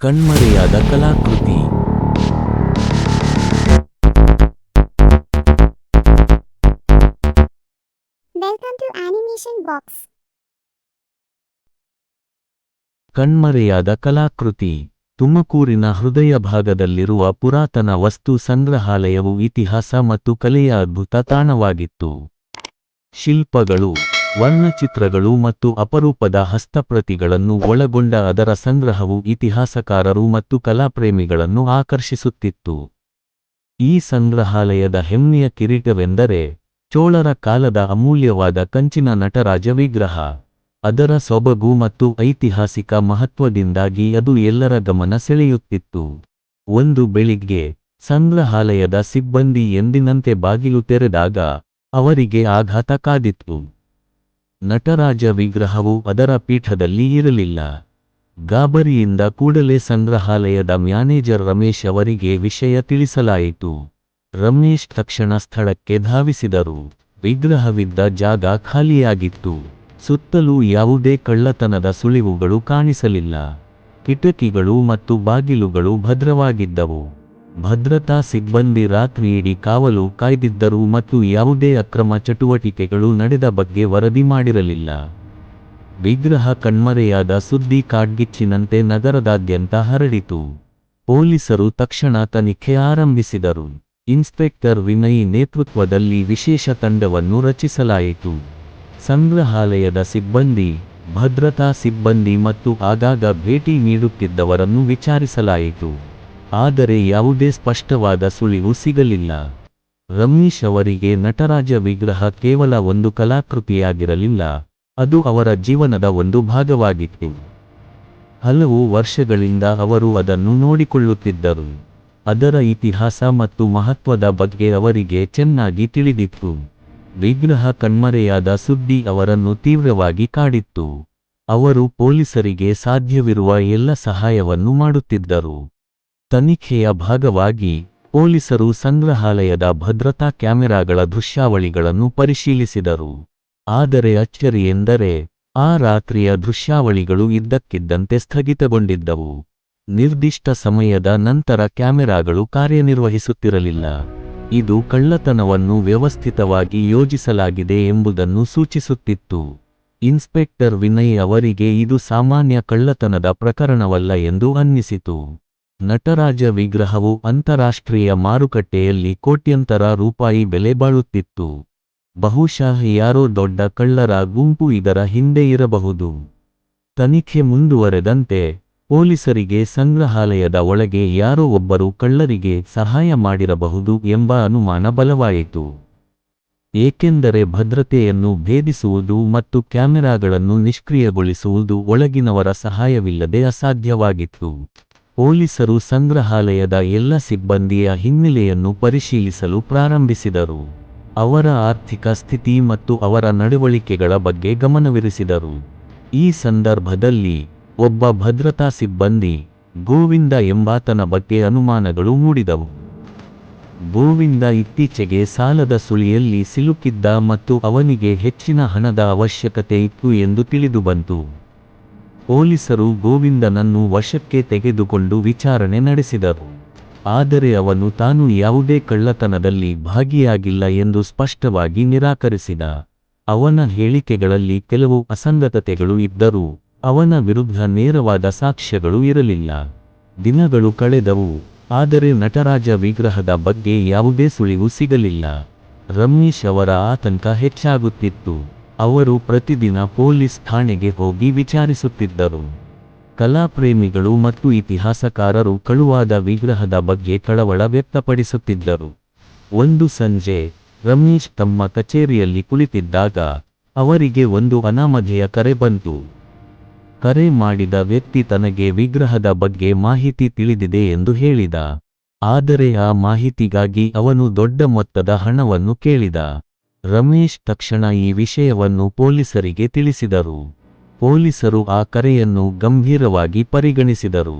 ಕಣ್ಮರೆಯಾದ ಕಲಾಕೃತಿ. Welcome to animation box ಕಣ್ಮರೆಯಾದ ಕಲಾಕೃತಿ. ತುಮಕೂರಿನ ಹೃದಯ ಭಾಗದಲ್ಲಿರುವ ಪುರಾತನ ವಸ್ತು ಸಂಗ್ರಹಾಲಯವು ಇತಿಹಾಸ ಮತ್ತು ಕಲೆಯ ಅದ್ಭುತ ತಾಣವಾಗಿತ್ತು. ಶಿಲ್ಪಗಳು. ವರ್ಣಚಿತ್ರಗಳು ಮತ್ತು ಅಪರೂಪದ ಹಸ್ತಪ್ರತಿಗಳನ್ನು ಒಳಗೊಂಡ ಅದರ ಸಂಗ್ರಹವು ಇತಿಹಾಸಕಾರರು ಮತ್ತು ಕಲಾಪ್ರೇಮಿಗಳನ್ನು ಆಕರ್ಷಿಸುತ್ತಿತ್ತು. ಈ ಸಂಗ್ರಹಾಲಯದ ಹೆಮ್ಮೆಯ ಕಿರೀಟವೆಂದರೆ ಚೋಳರ ಕಾಲದ ಅಮೂಲ್ಯವಾದ ಕಂಚಿನ ನಟರಾಜ ವಿಗ್ರಹ. ಅದರ ಸೊಬಗು ಮತ್ತು ಐತಿಹಾಸಿಕ ಮಹತ್ವದಿಂದಾಗಿ ಅದು ಎಲ್ಲರ ಗಮನ ಸೆಳೆಯುತ್ತಿತ್ತು. ಒಂದು ಬೆಳಿಗ್ಗೆ ಸಂಗ್ರಹಾಲಯದ ಸಿಬ್ಬಂದಿ ಎಂದಿನಂತೆ ಬಾಗಿಲು ತೆರೆದಾಗ ಅವರಿಗೆ ಆಘಾತ ಕಾದಿತ್ತು. ನಟರಾಜ ವಿಗ್ರಹವು ಅದರ ಪೀಠದಲ್ಲಿ ಇರಲಿಲ್ಲ. ಗಾಬರಿಯಿಂದ ಕೂಡಲೇ ಸಂಗ್ರಹಾಲಯದ ಮ್ಯಾನೇಜರ್ ರಮೇಶ್ ಅವರಿಗೆ ವಿಷಯ ತಿಳಿಸಲಾಯಿತು. ರಮೇಶ್ ತಕ್ಷಣ ಸ್ಥಳಕ್ಕೆ ಧಾವಿಸಿದರು. ವಿಗ್ರಹವಿದ್ದ ಜಾಗ ಖಾಲಿಯಾಗಿತ್ತು. ಸುತ್ತಲೂ ಯಾವುದೇ ಕಳ್ಳತನದ ಸುಳಿವುಗಳು ಕಾಣಿಸಲಿಲ್ಲ. ಕಿಟಕಿಗಳು ಮತ್ತು ಬಾಗಿಲುಗಳು ಭದ್ರವಾಗಿದ್ದವು. ಭದ್ರತಾ ಸಿಬ್ಬಂದಿ ರಾತ್ರಿಯಿಡೀ ಕಾವಲು ಕಾಯ್ದಿದ್ದರು ಮತ್ತು ಯಾವುದೇ ಅಕ್ರಮ ಚಟುವಟಿಕೆಗಳು ನಡೆದ ಬಗ್ಗೆ ವರದಿ ಮಾಡಿರಲಿಲ್ಲ. ವಿಗ್ರಹ ಕಣ್ಮರೆಯಾದ ಸುದ್ದಿ ಕಾಡ್ಗಿಚ್ಚಿನಂತೆ ನಗರದಾದ್ಯಂತ ಹರಡಿತು. ಪೊಲೀಸರು ತಕ್ಷಣ ತನಿಖೆ ಆರಂಭಿಸಿದರು. ಇನ್ಸ್ಪೆಕ್ಟರ್ ವಿನಯ್ ನೇತೃತ್ವದಲ್ಲಿ ವಿಶೇಷ ತಂಡವನ್ನು ರಚಿಸಲಾಯಿತು. ಸಂಗ್ರಹಾಲಯದ ಸಿಬ್ಬಂದಿ, ಭದ್ರತಾ ಸಿಬ್ಬಂದಿ ಮತ್ತು ಆಗಾಗ ಭೇಟಿ ನೀಡುತ್ತಿದ್ದವರನ್ನು ವಿಚಾರಿಸಲಾಯಿತು. ಆದರೆ ಯಾವುದೇ ಸ್ಪಷ್ಟವಾದ ಸುಳಿವು ಸಿಗಲಿಲ್ಲ. ರಮೇಶ್ ಅವರಿಗೆ ನಟರಾಜ ವಿಗ್ರಹ ಕೇವಲ ಒಂದು ಕಲಾಕೃತಿಯಾಗಿರಲಿಲ್ಲ. ಅದು ಅವರ ಜೀವನದ ಒಂದು ಭಾಗವಾಗಿತ್ತು. ಹಲವು ವರ್ಷಗಳಿಂದ ಅವರು ಅದನ್ನು ನೋಡಿಕೊಳ್ಳುತ್ತಿದ್ದರು. ಅದರ ಇತಿಹಾಸ ಮತ್ತು ಮಹತ್ವದ ಬಗ್ಗೆ ಅವರಿಗೆ ಚೆನ್ನಾಗಿ ತಿಳಿದಿತ್ತು. ವಿಗ್ರಹ ಕಣ್ಮರೆಯಾದ ಸುದ್ದಿ ಅವರನ್ನು ತೀವ್ರವಾಗಿ ಕಾಡಿತ್ತು. ಅವರು ಪೊಲೀಸರಿಗೆ ಸಾಧ್ಯವಿರುವ ಎಲ್ಲ ಸಹಾಯವನ್ನು ಮಾಡುತ್ತಿದ್ದರು. ತನಿಖೆಯ ಭಾಗವಾಗಿ ಪೊಲೀಸರು ಸಂಗ್ರಹಾಲಯದ ಭದ್ರತಾ ಕ್ಯಾಮೆರಾಗಳ ದೃಶ್ಯಾವಳಿಗಳನ್ನು ಪರಿಶೀಲಿಸಿದರು. ಆದರೆ ಅಚ್ಚರಿಯೆಂದರೆ ಆ ರಾತ್ರಿಯ ದೃಶ್ಯಾವಳಿಗಳು ಇದ್ದಕ್ಕಿದ್ದಂತೆ ಸ್ಥಗಿತಗೊಂಡಿದ್ದವು. ನಿರ್ದಿಷ್ಟ ಸಮಯದ ನಂತರ ಕ್ಯಾಮೆರಾಗಳು ಕಾರ್ಯನಿರ್ವಹಿಸುತ್ತಿರಲಿಲ್ಲ. ಇದು ಕಳ್ಳತನವನ್ನು ವ್ಯವಸ್ಥಿತವಾಗಿ ಯೋಜಿಸಲಾಗಿದೆ ಎಂಬುದನ್ನು ಸೂಚಿಸುತ್ತಿತ್ತು. ಇನ್ಸ್ಪೆಕ್ಟರ್ ವಿನಯ್ ಅವರಿಗೆ ಇದು ಸಾಮಾನ್ಯ ಕಳ್ಳತನದ ಪ್ರಕರಣವಲ್ಲ ಎಂದು ಅನ್ನಿಸಿತು. ನಟರಾಜ ವಿಗ್ರಹವು ಅಂತಾರಾಷ್ಟ್ರೀಯ ಮಾರುಕಟ್ಟೆಯಲ್ಲಿ ಕೋಟ್ಯಂತರ ರೂಪಾಯಿ ಬೆಲೆ ಬಾಳುತ್ತಿತ್ತು. ಬಹುಶಃ ಯಾರೋ ದೊಡ್ಡ ಕಳ್ಳರ ಗುಂಪು ಇದರ ಹಿಂದೆ ಇರಬಹುದು. ತನಿಖೆ ಮುಂದುವರೆದಂತೆ ಪೊಲೀಸರಿಗೆ ಸಂಗ್ರಹಾಲಯದ ಒಳಗೆ ಯಾರೋ ಒಬ್ಬರು ಕಳ್ಳರಿಗೆ ಸಹಾಯ ಮಾಡಿರಬಹುದು ಎಂಬ ಅನುಮಾನ ಬಲವಾಯಿತು. ಏಕೆಂದರೆ ಭದ್ರತೆಯನ್ನು ಭೇದಿಸುವುದು ಮತ್ತು ಕ್ಯಾಮೆರಾಗಳನ್ನು ನಿಷ್ಕ್ರಿಯಗೊಳಿಸುವುದು ಒಳಗಿನವರ ಸಹಾಯವಿಲ್ಲದೆ ಅಸಾಧ್ಯವಾಗಿತ್ತು. ಪೊಲೀಸರು ಸಂಗ್ರಹಾಲಯದ ಎಲ್ಲ ಸಿಬ್ಬಂದಿಯ ಹಿನ್ನೆಲೆಯನ್ನು ಪರಿಶೀಲಿಸಲು ಪ್ರಾರಂಭಿಸಿದರು. ಅವರ ಆರ್ಥಿಕ ಸ್ಥಿತಿ ಮತ್ತು ಅವರ ನಡವಳಿಕೆಗಳ ಬಗ್ಗೆ ಗಮನವಿರಿಸಿದರು. ಈ ಸಂದರ್ಭದಲ್ಲಿ ಒಬ್ಬ ಭದ್ರತಾ ಸಿಬ್ಬಂದಿ ಗೋವಿಂದ ಎಂಬಾತನ ಬಗ್ಗೆ ಅನುಮಾನಗಳು ಮೂಡಿದವು. ಗೋವಿಂದ ಇತ್ತೀಚೆಗೆ ಸಾಲದ ಸುಳಿಯಲ್ಲಿ ಸಿಲುಕಿದ್ದ ಮತ್ತು ಅವನಿಗೆ ಹೆಚ್ಚಿನ ಹಣದ ಅವಶ್ಯಕತೆ ಇತ್ತು ಎಂದು ತಿಳಿದುಬಂತು. ಪೊಲೀಸರು ಗೋವಿಂದನನ್ನು ವಶಕ್ಕೆ ತೆಗೆದುಕೊಂಡು ವಿಚಾರಣೆ ನಡೆಸಿದರು. ಆದರೆ ಅವನು ತಾನು ಯಾವುದೇ ಕಳ್ಳತನದಲ್ಲಿ ಭಾಗಿಯಾಗಿಲ್ಲ ಎಂದು ಸ್ಪಷ್ಟವಾಗಿ ನಿರಾಕರಿಸಿದ. ಅವನ ಹೇಳಿಕೆಗಳಲ್ಲಿ ಕೆಲವು ಅಸಂಗತತೆಗಳು ಇದ್ದರೂ, ಅವನ ವಿರುದ್ಧ ನೇರವಾದ ಸಾಕ್ಷ್ಯಗಳು ಇರಲಿಲ್ಲ. ದಿನಗಳು ಕಳೆದವು, ಆದರೆ ನಟರಾಜ ವಿಗ್ರಹದ ಬಗ್ಗೆ ಯಾವುದೇ ಸುಳಿವು ಸಿಗಲಿಲ್ಲ. ರಮೇಶ್ ಅವರ ಆತಂಕ ಹೆಚ್ಚಾಗುತ್ತಿತ್ತು. ಅವರು ಪ್ರತಿದಿನ ಪೊಲೀಸ್ ಠಾಣೆಗೆ ಹೋಗಿ ವಿಚಾರಿಸುತ್ತಿದ್ದರು. ಕಲಾಪ್ರೇಮಿಗಳು ಮತ್ತು ಇತಿಹಾಸಕಾರರು ಕಳುವಾದ ವಿಗ್ರಹದ ಬಗ್ಗೆ ಕಳವಳ ವ್ಯಕ್ತಪಡಿಸುತ್ತಿದ್ದರು. ಒಂದು ಸಂಜೆ, ರಮೇಶ್ ತಮ್ಮ ಕಚೇರಿಯಲ್ಲಿ ಕುಳಿತಿದ್ದಾಗ, ಅವರಿಗೆ ಒಂದು ಅನಾಮಧೇಯ ಕರೆ ಬಂತು. ಕರೆ ಮಾಡಿದ ವ್ಯಕ್ತಿ ತನಗೆ ವಿಗ್ರಹದ ಬಗ್ಗೆ ಮಾಹಿತಿ ತಿಳಿದಿದೆ ಎಂದು ಹೇಳಿದ. ಆದರೆ ಆ ಮಾಹಿತಿಗಾಗಿ ಅವನು ದೊಡ್ಡ ಮೊತ್ತದ ಹಣವನ್ನು ಕೇಳಿದ. ರಮೇಶ್ ತಕ್ಷಣ ಈ ವಿಷಯವನ್ನು ಪೊಲೀಸರಿಗೆ ತಿಳಿಸಿದರು. ಪೊಲೀಸರು ಆ ಕರೆಯನ್ನು ಗಂಭೀರವಾಗಿ ಪರಿಗಣಿಸಿದರು.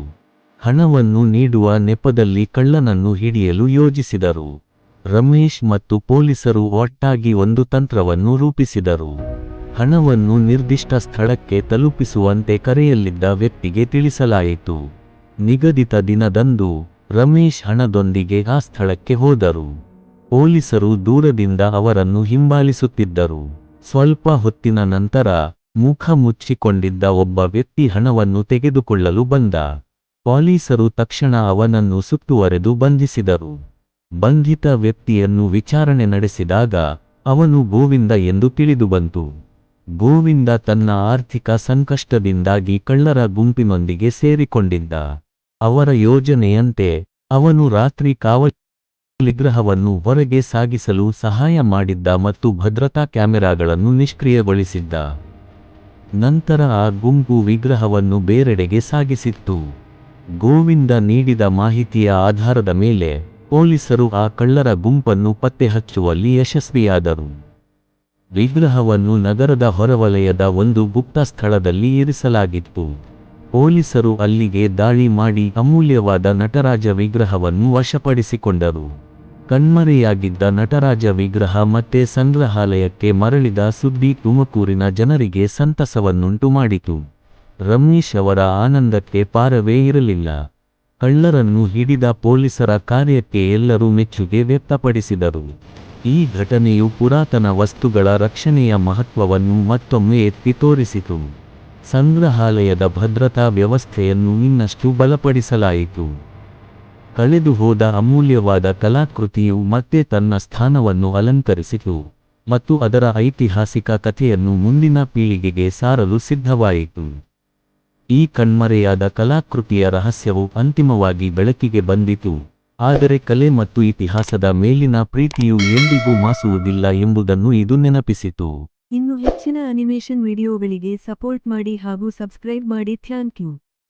ಹಣವನ್ನು ನೀಡುವ ನೆಪದಲ್ಲಿ ಕಳ್ಳನನ್ನು ಹಿಡಿಯಲು ಯೋಜಿಸಿದರು. ರಮೇಶ್ ಮತ್ತು ಪೊಲೀಸರು ಒಟ್ಟಾಗಿ ಒಂದು ತಂತ್ರವನ್ನು ರೂಪಿಸಿದರು. ಹಣವನ್ನು ನಿರ್ದಿಷ್ಟ ಸ್ಥಳಕ್ಕೆ ತಲುಪಿಸುವಂತೆ ಕರೆಯಲ್ಲಿದ್ದ ವ್ಯಕ್ತಿಗೆ ತಿಳಿಸಲಾಯಿತು. ನಿಗದಿತ ದಿನದಂದು ರಮೇಶ್ ಹಣದೊಂದಿಗೆ ಆ ಸ್ಥಳಕ್ಕೆ ಹೋದರು. ಪೊಲೀಸರು ದೂರದಿಂದ ಅವರನ್ನು ಹಿಂಬಾಲಿಸುತ್ತಿದ್ದರು. ಸ್ವಲ್ಪ ಹೊತ್ತಿನ ನಂತರ ಮುಖ ಮುಚ್ಚಿಕೊಂಡಿದ್ದ ಒಬ್ಬ ವ್ಯಕ್ತಿ ಹಣವನ್ನು ತೆಗೆದುಕೊಳ್ಳಲು ಬಂದ. ಪೊಲೀಸರು ತಕ್ಷಣ ಅವನನ್ನು ಸುತ್ತುವರೆದು ಬಂಧಿಸಿದರು. ಬಂಧಿತ ವ್ಯಕ್ತಿಯನ್ನು ವಿಚಾರಣೆ ನಡೆಸಿದಾಗ ಅವನು ಗೋವಿಂದ ಎಂದು ತಿಳಿದುಬಂತು ಗೋವಿಂದ ತನ್ನ ಆರ್ಥಿಕ ಸಂಕಷ್ಟದಿಂದಾಗಿ ಕಳ್ಳರ ಗುಂಪಿನೊಂದಿಗೆ ಸೇರಿಕೊಂಡಿದ್ದ. ಅವರ ಯೋಜನೆಯಂತೆ ಅವನು ರಾತ್ರಿ ಕಾವಲು ವಿಗ್ರಹವನ್ನು ಹೊರಗೆ ಸಾಗಿಸಲು ಸಹಾಯ ಮಾಡಿದ್ದ ಮತ್ತು ಭದ್ರತಾ ಕ್ಯಾಮೆರಾಗಳನ್ನು ನಿಷ್ಕ್ರಿಯಗೊಳಿಸಿದ್ದ. ನಂತರ ಆ ಗುಂಪು ವಿಗ್ರಹವನ್ನು ಬೇರೆಡೆಗೆ ಸಾಗಿಸಿತ್ತು. ಗೋವಿಂದ ನೀಡಿದ ಮಾಹಿತಿಯ ಆಧಾರದ ಮೇಲೆ ಪೊಲೀಸರು ಆ ಕಳ್ಳರ ಗುಂಪನ್ನು ಪತ್ತೆ ಹಚ್ಚುವಲ್ಲಿ ಯಶಸ್ವಿಯಾದರು. ವಿಗ್ರಹವನ್ನು ನಗರದ ಹೊರವಲಯದ ಒಂದು ಗುಪ್ತ ಸ್ಥಳದಲ್ಲಿ ಇರಿಸಲಾಗಿತ್ತು. ಪೊಲೀಸರು ಅಲ್ಲಿಗೆ ದಾಳಿ ಮಾಡಿ ಅಮೂಲ್ಯವಾದ ನಟರಾಜ ವಿಗ್ರಹವನ್ನು ವಶಪಡಿಸಿಕೊಂಡರು. ಕಣ್ಮರೆಯಾಗಿದ್ದ ನಟರಾಜ ವಿಗ್ರಹ ಮತ್ತೆ ಸಂಗ್ರಹಾಲಯಕ್ಕೆ ಮರಳಿದ ಸುದ್ದಿ ತುಮಕೂರಿನ ಜನರಿಗೆ ಸಂತಸವನ್ನುಂಟು ಮಾಡಿತು. ರಮೇಶ್ ಅವರ ಆನಂದಕ್ಕೆ ಪಾರವೇ ಇರಲಿಲ್ಲ. ಕಳ್ಳರನ್ನು ಹಿಡಿದ ಪೊಲೀಸರ ಕಾರ್ಯಕ್ಕೆ ಎಲ್ಲರೂ ಮೆಚ್ಚುಗೆ ವ್ಯಕ್ತಪಡಿಸಿದರು. ಈ ಘಟನೆಯು ಪುರಾತನ ವಸ್ತುಗಳ ರಕ್ಷಣೆಯ ಮಹತ್ವವನ್ನು ಮತ್ತೊಮ್ಮೆ ಎತ್ತಿ ತೋರಿಸಿತು. ಸಂಗ್ರಹಾಲಯದ ಭದ್ರತಾ ವ್ಯವಸ್ಥೆಯನ್ನು ಇನ್ನಷ್ಟು ಬಲಪಡಿಸಲಾಯಿತು. ಕಳೆದು ಹೋದ ಅಮೂಲ್ಯವಾದ ಕಲಾಕೃತಿಯು ಮತ್ತೆ ತನ್ನ ಸ್ಥಾನವನ್ನು ಅಲಂಕರಿಸಿತು ಮತ್ತು ಅದರ ಐತಿಹಾಸಿಕ ಕಥೆಯನ್ನು ಮುಂದಿನ ಪೀಳಿಗೆಗೆ ಸಾರಲು ಸಿದ್ಧವಾಯಿತು. ಈ ಕಣ್ಮರೆಯಾದ ಕಲಾಕೃತಿಯ ರಹಸ್ಯವು ಅಂತಿಮವಾಗಿ ಬೆಳಕಿಗೆ ಬಂದಿತು, ಆದರೆ ಕಲೆ ಮತ್ತು ಇತಿಹಾಸದ ಮೇಲಿನ ಪ್ರೀತಿಯು ಎಂದಿಗೂ ಮಾಸುವುದಿಲ್ಲ ಎಂಬುದನ್ನು ಇದು ನೆನಪಿಸಿತು. ಇನ್ನು ಹೆಚ್ಚಿನ ಅನಿಮೇಷನ್ ವಿಡಿಯೋಗಳಿಗೆ ಸಪೋರ್ಟ್ ಮಾಡಿ ಹಾಗೂ ಸಬ್ಸ್ಕ್ರೈಬ್ ಮಾಡಿ ಥ್ಯಾಂಕ್ ಯು.